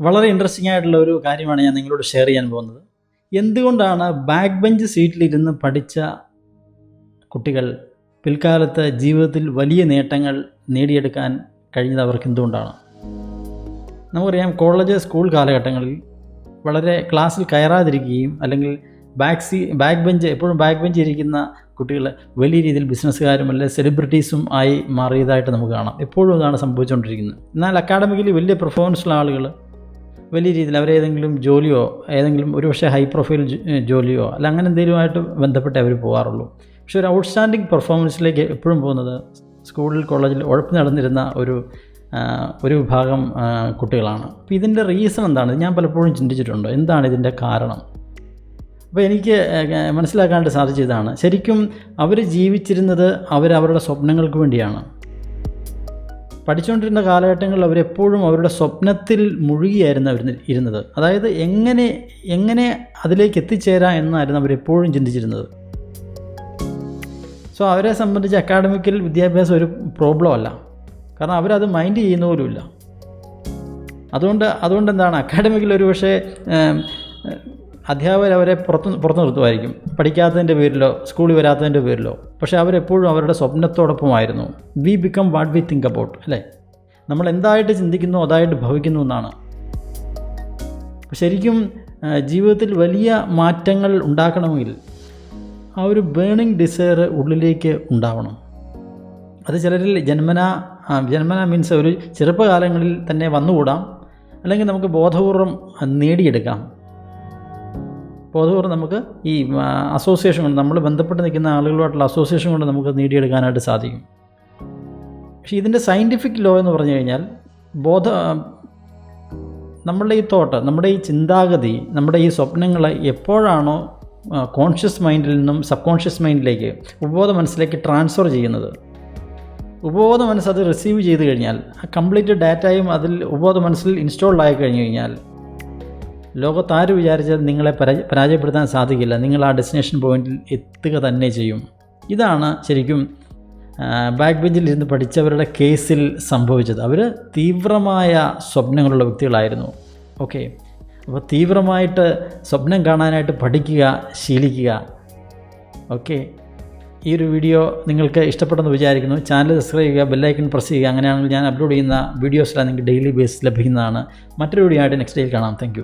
വളരെ ഇൻട്രസ്റ്റിംഗ് ആയിട്ടുള്ള ഒരു കാര്യമാണ് ഞാൻ നിങ്ങളോട് ഷെയർ ചെയ്യാൻ പോകുന്നത്. എന്തുകൊണ്ടാണ് ബാക്ക് ബെഞ്ച് സീറ്റിലിരുന്ന് പഠിച്ച കുട്ടികൾ പിൽക്കാലത്ത് ജീവിതത്തിൽ വലിയ നേട്ടങ്ങൾ നേടിയെടുക്കാൻ കഴിഞ്ഞത് അവർക്ക് എന്തുകൊണ്ടാണ്? നമുക്കറിയാം കോളേജ് സ്കൂൾ കാലഘട്ടങ്ങളിൽ വളരെ ക്ലാസ്സിൽ കയറാതിരിക്കുകയും അല്ലെങ്കിൽ ബാക്ക് സീ ബാക്ക് ബെഞ്ച് എപ്പോഴും ബാക്ക് ബെഞ്ച് ഇരിക്കുന്ന കുട്ടികൾ വലിയ രീതിയിൽ ബിസിനസ്സുകാരും അല്ലെങ്കിൽ സെലിബ്രിറ്റീസും ആയി മാറിയതായിട്ട് നമുക്ക് കാണാം. എപ്പോഴും ഇതാണ് സംഭവിച്ചുകൊണ്ടിരിക്കുന്നത്. എന്നാൽ അക്കാഡമിക്കലി വലിയ പെർഫോമൻസുള്ള ആളുകൾ വലിയ രീതിയിൽ അവരേതെങ്കിലും ജോലിയോ ഏതെങ്കിലും ഒരുപക്ഷെ ഹൈ പ്രൊഫൈൽ ജോലിയോ അല്ല അങ്ങനെ എന്തെങ്കിലുമായിട്ട് ബന്ധപ്പെട്ട് അവർ പോകാറുള്ളൂ പക്ഷെ ഒരു ഔട്ട്സ്റ്റാൻഡിങ് പെർഫോമൻസിലേക്ക് എപ്പോഴും പോകുന്നത് സ്കൂളിൽ കോളേജിൽ ഉഴപ്പ് നടന്നിരുന്ന ഒരു ഒരു വിഭാഗം കുട്ടികളാണ്. അപ്പോൾ ഇതിന്റെ റീസൺ എന്താണ്? ഞാൻ പലപ്പോഴും ചിന്തിച്ചിട്ടുണ്ട്. എന്താണ് ഇതിന്റെ കാരണം? അപ്പോൾ എനിക്ക് മനസ്സിലാക്കാനായിട്ട് സാധിച്ചതാണ് ശരിക്കും അവർ ജീവിച്ചിരുന്നത് അവരവരുടെ സ്വപ്നങ്ങൾക്ക് വേണ്ടിയാണ്. പഠിച്ചുകൊണ്ടിരുന്ന കാലഘട്ടങ്ങളിൽ അവരെപ്പോഴും അവരുടെ സ്വപ്നത്തിൽ മുഴുകിയായിരുന്നു അവർ ഇരുന്നത്. അതായത് എങ്ങനെ എങ്ങനെ അതിലേക്ക് എത്തിച്ചേരാം എന്നായിരുന്നു അവരെപ്പോഴും ചിന്തിച്ചിരുന്നത്. സോ അവരെ സംബന്ധിച്ച് അക്കാഡമിക്കൽ വിദ്യാഭ്യാസം ഒരു പ്രോബ്ലം അല്ല. കാരണം അവരത് മൈൻഡ് ചെയ്യുന്ന പോലുമില്ല അതുകൊണ്ട് അതുകൊണ്ട് എന്താണ്? അക്കാഡമിക്കിൽ ഒരു പക്ഷേ അധ്യാപകർ അവരെ പുറത്ത് പുറത്ത് നിർത്തുമായിരിക്കും. പഠിക്കാത്തതിന്റെ പേരിലോ സ്കൂളിൽ വരാത്തതിന്റെ പേരിലോ. പക്ഷേ അവരെപ്പോഴും അവരുടെ സ്വപ്നത്തോടൊപ്പമായിരുന്നു. We become what we think about അല്ലേ? നമ്മൾ എന്തായിട്ട് ചിന്തിക്കുന്നു അതായിട്ട് ഭവിക്കുന്നു എന്നാണ്. ശരിക്കും ജീവിതത്തിൽ വലിയ മാറ്റങ്ങൾ ഉണ്ടാക്കണമെങ്കിൽ ആ ഒരു ബേണിംഗ് ഡിസയർ ഉള്ളിലേക്ക് ഉണ്ടാവണം. അത് ചിലരിൽ ജന്മന ജന്മന മീൻസ് ഒരു ചെറുപ്പകാലങ്ങളിൽ തന്നെ വന്നുകൂടാം. അല്ലെങ്കിൽ നമുക്ക് ബോധപൂർവം നേടിയെടുക്കാം. ബോധപൂർവം നമുക്ക് ഈ അസോസിയേഷൻ കൊണ്ട് നമ്മൾ ബന്ധപ്പെട്ട് നിൽക്കുന്ന ആളുകളുമായിട്ടുള്ള അസോസിയേഷൻ കൊണ്ട് നമുക്ക് നേടിയെടുക്കാനായിട്ട് സാധിക്കും. പക്ഷേ ഇതിന്റെ സയന്റിഫിക് ലോ എന്ന് പറഞ്ഞു കഴിഞ്ഞാൽ ബോധ നമ്മളുടെ ഈ തോട്ട് നമ്മുടെ ഈ ചിന്താഗതി നമ്മുടെ ഈ സ്വപ്നങ്ങൾ എപ്പോഴാണോ കോൺഷ്യസ് മൈൻഡിൽ നിന്നും സബ് കോൺഷ്യസ് മൈൻഡിലേക്ക് ഉപബോധ മനസ്സിലേക്ക് ട്രാൻസ്ഫർ ചെയ്യുന്നത്. ഉപബോധ മനസ്സ് അത് റിസീവ് ചെയ്ത് കഴിഞ്ഞാൽ ആ കംപ്ലീറ്റ് ഡാറ്റയും അതിൽ ഉപബോധ മനസ്സിൽ ഇൻസ്റ്റാൾഡ് ആയി കഴിഞ്ഞു കഴിഞ്ഞാൽ ലോകത്താര് വിചാരിച്ചാൽ നിങ്ങളെ പരാജ പരാജയപ്പെടുത്താൻ സാധിക്കില്ല. നിങ്ങൾ ആ ഡെസ്റ്റിനേഷൻ പോയിന്റിൽ എത്തുക തന്നെ ചെയ്യും. ഇതാണ് ശരിക്കും ബാക്ക് ബെഞ്ചിൽ ഇരുന്ന് പഠിച്ചവരുടെ കേസിൽ സംഭവിച്ചത്. അവർ തീവ്രമായ സ്വപ്നങ്ങളുള്ള വ്യക്തികളായിരുന്നു. ഓക്കെ അപ്പോൾ തീവ്രമായിട്ട് സ്വപ്നം കാണാനായിട്ട് പഠിക്കുക ശീലിക്കുക. ഓക്കെ ഈ ഒരു വീഡിയോ നിങ്ങൾക്ക് ഇഷ്ടപ്പെട്ടെന്ന് വിചാരിക്കുന്നു. ചാനൽ സബ്സ്ക്രൈബ് ചെയ്യുക ബെല്ലൈക്കൺ പ്രസ് ചെയ്യുക. അങ്ങനെയാണെങ്കിൽ ഞാൻ അപ്ലോഡ് ചെയ്യുന്ന വീഡിയോസിലാണ് നിങ്ങൾക്ക് ഡെയിലി ബേസിൽ ലഭിക്കുന്നതാണ്. മറ്റൊരു വീഡിയോ ആയിട്ട് നെക്സ്റ്റ് ഡേയിൽ കാണാം. താങ്ക്